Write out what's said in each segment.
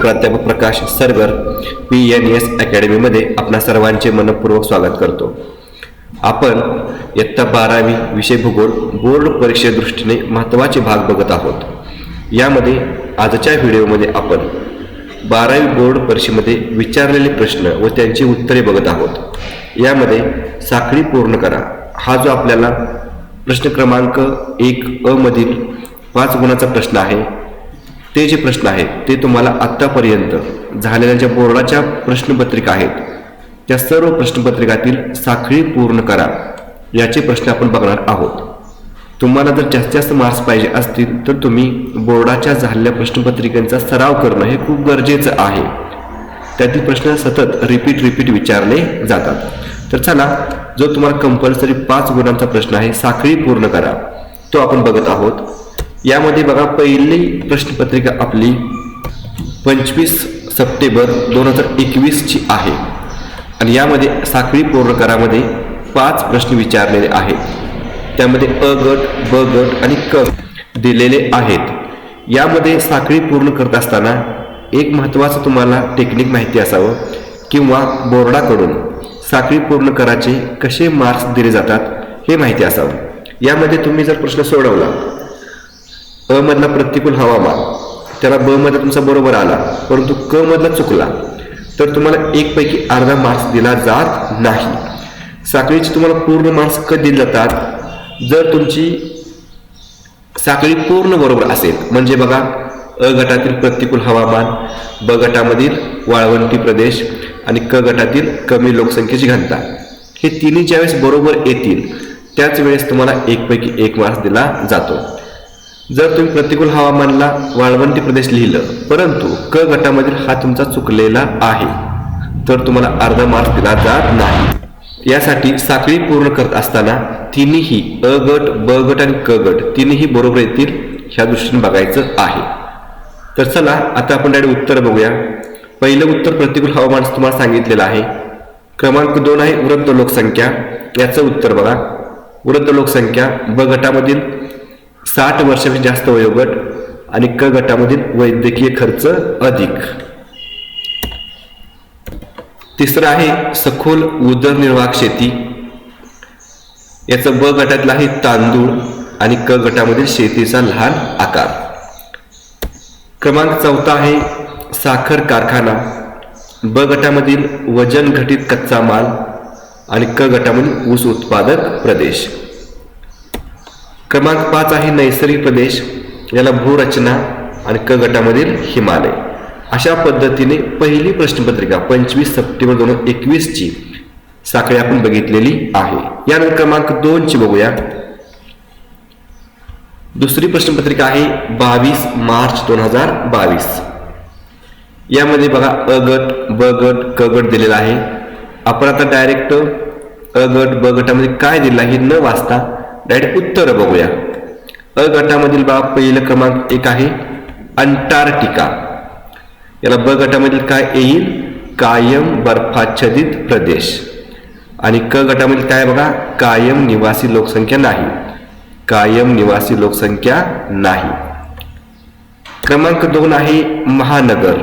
प्राध्यापक Prakash Sargar P N S अकॅडमीमध्ये आपणा सर्वांचे मनपूर्वक स्वागत करतो. आपण इयत्ता बारावी विषय भूगोल बोर्ड परीक्षेदृष्टीने महत्त्वाचे भाग बघत आहोत. यामध्ये आजच्या व्हिडिओमध्ये आपण बारावी बोर्ड परीक्षेमध्ये विचारलेले प्रश्न व त्यांची उत्तरे बघत आहोत. यामध्ये साखळी पूर्ण करा. हा जो आपल्याला प्रश्न क्रमांक एक अ मधील पाच गुणाचा प्रश्न आहे ते जे प्रश्न आहेत ते तुम्हाला आत्तापर्यंत झालेल्या ज्या बोर्डाच्या प्रश्नपत्रिका आहेत त्या सर्व प्रश्नपत्रिकातील साखळी पूर्ण करा. याचे प्रश्न आपण बघणार आहोत. तुम्हाला जर जास्तीत जास्त मार्क्स पाहिजे असतील तर तुम्ही बोर्डाच्या झालेल्या प्रश्नपत्रिकांचा सराव करणं हे खूप गरजेचं आहे. त्यातील प्रश्न सतत रिपीट रिपीट विचारले जातात. तर चला जो तुम्हाला कंपल्सरी पाच गुणांचा प्रश्न आहे साखळी पूर्ण करा. तो आपण बघत आहोत. यामध्ये बघा पहिली प्रश्नपत्रिका आपली पंचवीस सप्टेंबर दोन हजार एकवीसची आहे. आणि यामध्ये साखळी पूर्ण करामध्ये पाच प्रश्न विचारलेले आहेत. त्यामध्ये अ गट ब गट आणि क दिलेले आहेत. यामध्ये साखळी पूर्ण करत असताना एक महत्त्वाचं तुम्हाला टेक्निक माहिती असावं किंवा बोर्डाकडून साखळी पूर्ण कराचे कसे मार्क्स दिले जातात हे माहिती असावं. यामध्ये तुम्ही जर प्रश्न सोडवला अ मधला प्रतिकूल हवामान. त्याला ब तुमचा बरोबर आला परंतु क मधला चुकला. तर तुम्हाला एक पैकी अर्धा मार्क्स दिला जात नाही. साखळीचे तुम्हाला पूर्ण मार्क्स कधी दिले जातात जर तुमची साखळी पूर्ण बरोबर असेल म्हणजे बघा अ गटातील प्रतिकूल हवामान ब गटामधील वाळवंटी प्रदेश आणि क गटातील कमी लोकसंख्येची घनता. हे तिन्ही ज्यावेळेस बरोबर येतील त्याच वेळेस तुम्हाला एक एक मार्क्स दिला जातो. जर तुम्ही प्रतिकूल हवामानला वाळवंटी प्रदेश लिहिलं परंतु क गटामधील हा तुमचा चुकलेला आहे तर तुम्हाला अर्धा मार्क्स दिला जात नाही. यासाठी साखळी पूर्ण करत असताना तिन्ही अ गट ब गट आणि क गट तिन्ही बरोबर येतील ह्या दृष्टीने बघायचं आहे. तर चला आता आपण डायरेक्ट उत्तर बघूया. पहिलं उत्तर प्रतिकूल हवामान तुम्हाला सांगितलेलं आहे. क्रमांक दोन आहे वृद्ध लोकसंख्या. याचं उत्तर बघा. वृद्ध लोकसंख्या ब गटामधील साठ वर्षापेक्षा जास्त वयोगट आणि क गटामधील वैद्यकीय खर्च अधिक. तिसरं आहे सखोल उदरनिर्वाह शेती. याचं ब गटातलं आहे तांदूळ आणि क गटामधील शेतीचा लहान आकार. क्रमांक चौथा आहे साखर कारखाना. ब गटामधील वजन घटित कच्चा माल आणि क गटामधील ऊस उत्पादक प्रदेश. क्रमांक पाच आहे नैसर्गिक प्रदेश याला भूरचना आणि क गटामधील हिमालय. अशा पद्धतीने पहिली प्रश्नपत्रिका पंचवीस सप्टेंबर दोन हजार एकवीसची साखळी आपण बघितलेली आहे. यानंतर क्रमांक दोनची बघूया. दुसरी प्रश्नपत्रिका आहे बावीस मार्च दोन हजार बावीस. यामध्ये बघा अ गट ब गट क गट दिलेला आहे. आपण आता डायरेक्ट अ गट ब गटामध्ये काय दिलं आहे न वाचता डायरेक्ट उत्तर बघूया. अ गटामधील बाब पहिलं क्रमांक एक आहे अंटार्क्टिका. याला ब गटामधील काय येईल? कायम बर्फाच्छादित प्रदेश. आणि क गटामधील काय बघा? कायम निवासी लोकसंख्या नाही. कायम निवासी लोकसंख्या नाही. क्रमांक दोन आहे महानगर.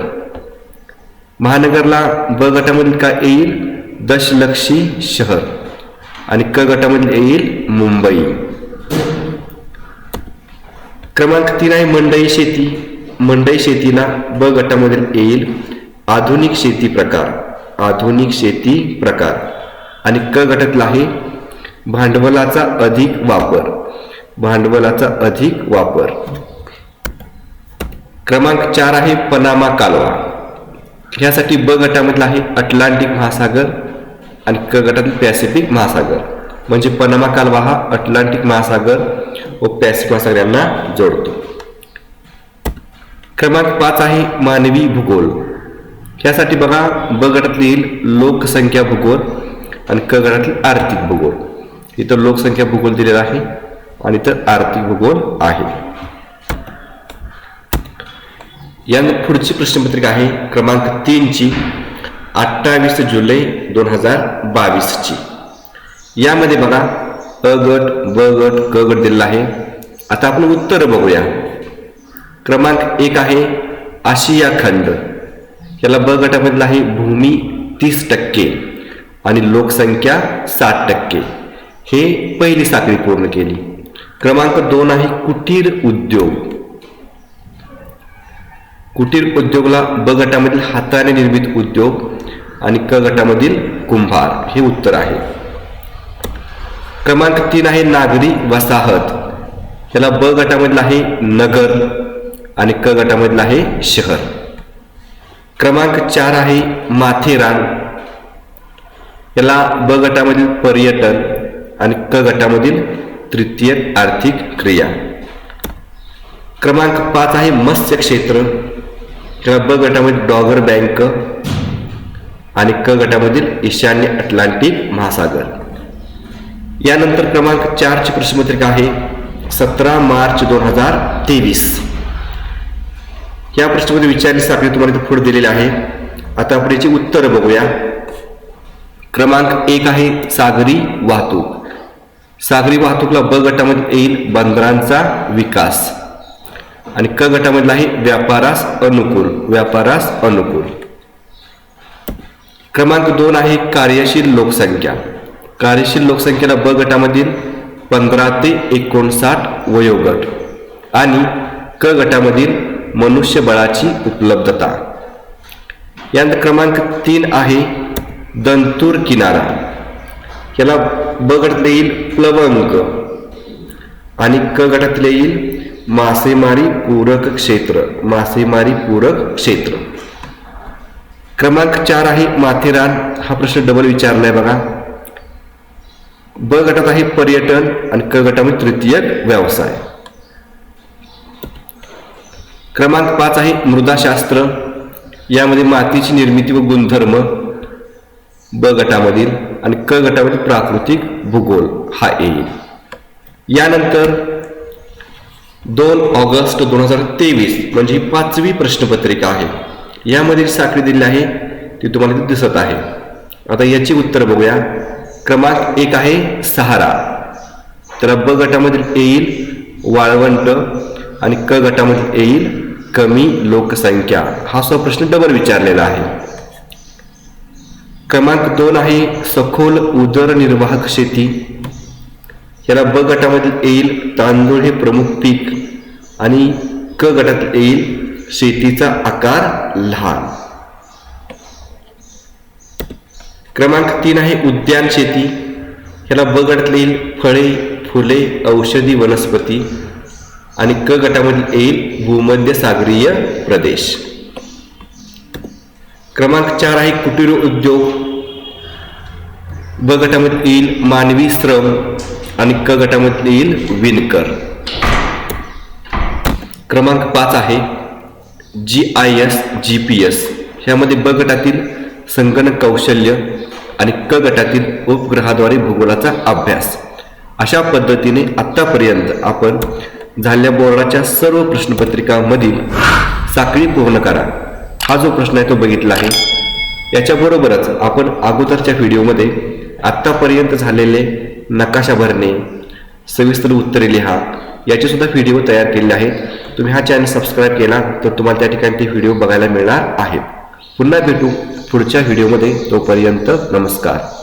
महानगरला ब गटामधील काय येईल? दशलक्षी शहर. आणि क गटामधील येईल? मुंबई. क्रमांक तीन आहे मंडई शेती. मंडई शेतीला ब गटामधील येईल आधुनिक शेती प्रकार. आधुनिक शेती प्रकार. आणि क गटातला आहे भांडवलाचा अधिक वापर. भांडवलाचा अधिक वापर. क्रमांक चार आहे पनामा कालवा. ह्यासाठी ब गटामधला आहे अटलांटिक महासागर आणि क गटातील पॅसिफिक महासागर. म्हणजे पनामा कालवा हा अटलांटिक महासागर व पॅसिफिक महासागर यांना जोडतो. क्रमांक पाच आहे मानवी भूगोल. ह्यासाठी बघा ब गटात येईल लोकसंख्या भूगोल आणि क गटातील आर्थिक भूगोल. इथं लोकसंख्या भूगोल दिलेला आहे आणि इथं आर्थिक भूगोल आहे. यानंतर पुढची प्रश्नपत्रिका आहे क्रमांक तीनची अठ्ठावीस जुलै दोन हजार बावीसची. यामध्ये बघा अ गट ब गट क गट दिलेला आहे. आता आपण उत्तर बघूया. क्रमांक एक आहे आशिया खंड. याला ब गटामधला आहे भूमी तीस टक्के आणि लोकसंख्या साठ टक्के. हे पहिली साखळी पूर्ण केली. क्रमांक दोन आहे कुटीर उद्योग. कुटीर उद्योगला ब गटामधील हाताने निर्मित उद्योग आणि क गटामधील कुंभार. हे उत्तर आहे. क्रमांक तीन आहे नागरी वसाहत. त्याला ब गटामधला आहे नगर आणि क गटामधला आहे शहर. क्रमांक चार आहे माथेरान. याला ब गटामधील पर्यटन आणि क गटामधील तृतीय आर्थिक क्रिया. क्रमांक पाच आहे मत्स्य क्षेत्र. त्याला ब गटामध्ये डॉगर बँक आणि क गटामधील ईशान्य अटलांटिक महासागर. यानंतर क्रमांक चारची प्रश्नपत्रिका आहे सतरा मार्च दोन हजार तेवीस. या प्रश्नामध्ये विचारली साखळी तुम्हाला इथे पुढे दिलेलं आहे. आता आपण याची उत्तरं बघूया. क्रमांक एक आहे सागरी वाहतूक. सागरी वाहतूकला ब गटामध्ये येईल बंदरांचा विकास. आणि क गटामधला आहे व्यापारास अनुकूल व्यापारास अनुकूल. क्रमांक दोन आहे कार्यशील लोकसंख्या. कार्यशील लोकसंख्येला ब गटामधील पंधरा ते एकोणसाठ वयोगट आणि क गटामधील मनुष्यबळाची उपलब्धता. यानंतर क्रमांक तीन आहे दंतूर किनारा. याला ब गटातले येईल प्लवंग आणि क गटातले येईल मासेमारी पूरक क्षेत्र मासेमारी पूरक क्षेत्र. क्रमांक चार आहे माथेरान. हा प्रश्न डबल विचारलाय बघा. ब गटात आहे पर्यटन आणि क गटामध्ये तृतीय व्यवसाय. क्रमांक पाच आहे मृदाशास्त्र. यामध्ये मातीची निर्मिती व गुणधर्म ब गटामधील आणि क गटामधील प्राकृतिक भूगोल हा येईल. यानंतर दोन ऑगस्ट दोन हजार तेवीस म्हणजे ही पाचवी प्रश्नपत्रिका आहे. यामध्ये साखळी दिली आहे ती तुम्हाला दिसत आहे. आता याची उत्तर बघूया. क्रमांक एक आहे सहारा. तर ब गटामध्ये येईल वाळवंट आणि क गटामध्ये येईल कमी लोकसंख्या. हा सो प्रश्न डबल विचारलेला आहे. क्रमांक दोन आहे सखोल उदरनिर्वाहक शेती. याला ब गटामध्ये येईल तांदूळ हे प्रमुख पीक आणि क गटात येईल शेतीचा आकार लहान. क्रमांक तीन आहे उद्यान शेती. ह्याला ब गटातले येईल फळे फुले औषधी वनस्पती आणि क गटामध्ये येईल भूमध्य सागरीय प्रदेश. क्रमांक चार आहे कुटीर उद्योग. ब गटामध्ये येईल मानवी श्रम आणि क गटामध्ये येईल विणकर. क्रमांक पाच आहे G I S G P S. ह्यामध्ये ब गटातील संगणक कौशल्य आणि क गटातील उपग्रहाद्वारे भूगोलाचा अभ्यास. अशा पद्धतीने आत्तापर्यंत आपण झालेल्या बोर्डाच्या सर्व प्रश्नपत्रिकांमधील साखळी पूर्ण करा हा जो प्रश्न आहे तो बघितला आहे. याच्याबरोबरच आपण अगोदरच्या व्हिडिओमध्ये आत्तापर्यंत झालेले नकाशा भरणे सविस्तर उत्तरे लिहा याचे सुद्धा व्हिडिओ तयार केलेले आहेत. तुम्ही हा चॅनल सबस्क्राईब केला तर तुम्हाला त्या ठिकाणी ते व्हिडिओ बघायला मिळणार आहेत. पुन्हा भेटू. पुढच्या व्हिडिओमध्ये तोपर्यंत नमस्कार.